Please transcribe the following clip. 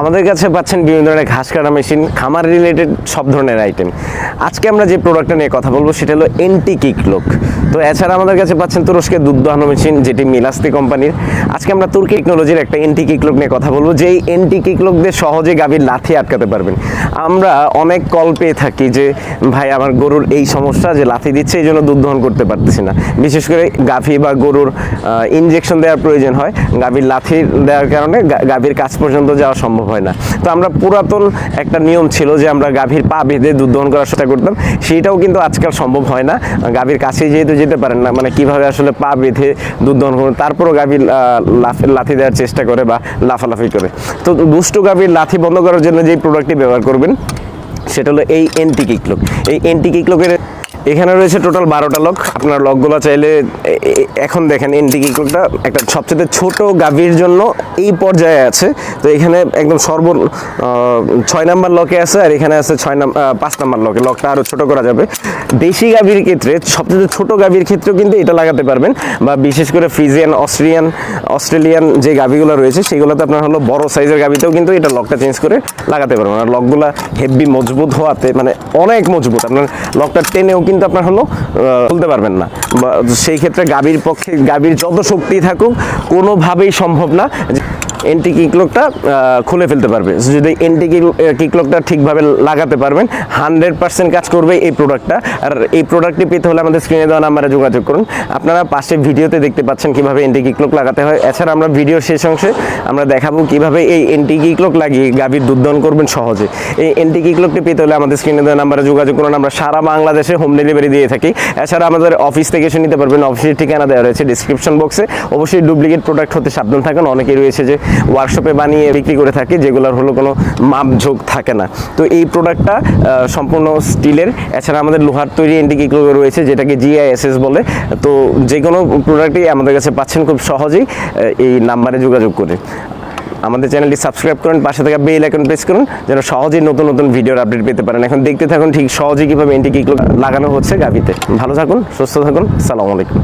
আমাদের কাছে পাচ্ছেন বিভিন্ন ধরনের ঘাস কাটা মেশিন, খামার রিলেটেড সব ধরনের আইটেম আজকে আমরা যে প্রোডাক্টটা নিয়ে কথা বলব সেটা হলো এন্টি কিক লোক তো এছাড়া আমাদের কাছে পাচ্ছেন তুরস্কের দুধ দোহানো মেশিন, যেটি মিলাস্তি কোম্পানির। আজকে আমরা তুর্কি টেকনোলজির একটা এন্টি কিক লোক নিয়ে কথা বলব, যেই এনটি কিকলোক দিয়ে সহজে গাভীর লাথি আটকাতে পারবেন। আমরা অনেক কল পেয়ে থাকি যে, ভাই, আমার গরুর এই সমস্যা, যে লাথি দিচ্ছে, এই জন্য দুধ দহন করতে পারতেছি না। বিশেষ করে গাভী বা গরুর ইনজেকশন দেওয়ার প্রয়োজন হয়। গাভীর লাথি দেওয়ার কারণে গাভীর কাছ পর্যন্ত যাওয়া সম্ভব হয় না। তো আমরা পুরাতন একটা নিয়ম ছিল যে আমরা গাভীর পা বেঁধে দুধ দহন করার চেষ্টা করতাম। সেইটাও কিন্তু আজকাল সম্ভব হয় না। গাভীর কাছে যেহেতু যেতে পারেন না মানে কীভাবে আসলে পা বেঁধে দুধ দহন করবেন, তারপরও গাভীর লাথি দেওয়ার চেষ্টা করে বা লাফালাফি করে। তো দুষ্ট গাভীর লাথি বন্ধ করার জন্য যেই প্রোডাক্টটি ব্যবহার করবেন, সেটা হলো এই এনটি কিকলক এই এনটি কিকলকের এখানে রয়েছে টোটাল বারোটা লক। আপনার লকগুলো চাইলে এখন দেখেন এনটি কিকলকটা একটা সবচেয়ে ছোট গাভীর জন্য এই পর্যায়ে আছে। তো এখানে একদম সর্ব ছয় নাম্বার লকে আছে আর এখানে আছে ছয় নাম্বার পাঁচ নাম্বার লকে। লকটা আরও ছোট করা যাবে। দেশি গাভীর ক্ষেত্রে, সবচেয়ে ছোট গাভীর ক্ষেত্রেও কিন্তু এটা লাগাতে পারবেন। বা বিশেষ করে ফ্রিজিয়ান, অস্ট্রিয়ান, অস্ট্রেলিয়ান যে গাভীগুলো রয়েছে, সেগুলোতে আপনার হলো বড় সাইজের গাভীতেও কিন্তু এটা লকটা চেঞ্জ করে লাগাতে পারবেন। আর লকগুলা হেভি মজবুত হওয়াতে মানে অনেক মজবুত। আপনার লকটা টেনেও কিন্তু আপনার হলো বলতে পারবেন না। সেই ক্ষেত্রে গাভীর পক্ষে গাভীর যত শক্তি থাকুক, কোনোভাবেই সম্ভব না। এন্টি কিকলকটা খুলে ফেলতে পারবে। যদি এন্টি কিকলকটা ঠিকভাবে লাগাতে পারবেন হান্ড্রেড পার্সেন্ট কাজ করবে এই প্রোডাক্টটা আর এই প্রোডাক্টটি পেতে হলে আমাদের স্ক্রিনে দেওয়া নাম্বারে যোগাযোগ করুন। আপনারা পাশে ভিডিওতে দেখতে পাচ্ছেন কীভাবে এন্টি কিকলক লাগাতে হয়। এছাড়া আমরা ভিডিও শেষ অংশে আমরা দেখাবো কীভাবে এই এন্টি কিকলক লাগিয়ে গাভীর দুধ করবেন সহজে। এই এন্টি কিকলকটি পেতে হলে আমাদের স্ক্রিনে দেওয়া নাম্বারে যোগাযোগ করুন। আমরা সারা বাংলাদেশে হোম ডেলিভারি দিয়ে থাকি। এছাড়া আমাদের অফিস থেকে এসে নিতে পারবেন অফিসের ঠিকানা দেওয়া রয়েছে ডিসক্রিপশন বক্সে অবশ্যই ডুপ্লিকেট প্রোডাক্ট হতে সাবধান থাকুন। অনেকেই রয়েছে যে ওয়ার্কশপে বানিয়ে বিক্রি করে থাকে, যেগুলোর হলো কোনো মাপঝোঁক থাকে না। তো এই প্রোডাক্টটা সম্পূর্ণ স্টিলের, এছাড়া আমাদের লোহার তৈরি এন্টিকিক্লো রয়েছে, যেটাকে জিআইএসএস বলে। তো যে কোনো প্রোডাক্টই আমাদের কাছে পাচ্ছেন খুব সহজেই এই নাম্বারে যোগাযোগ করে। আমাদের চ্যানেলটি সাবস্ক্রাইব করুন, পাশে থাকা বেল আইকন প্রেস করুন, যেন সহজেই নতুন নতুন ভিডিওর আপডেট পেতে পারেন। এখন দেখতে থাকুন ঠিক সহজেই কীভাবে এন্টিকিক্লো লাগানো হচ্ছে গাভিতে। ভালো থাকুন, সুস্থ থাকুন, সালামু আলাইকুম।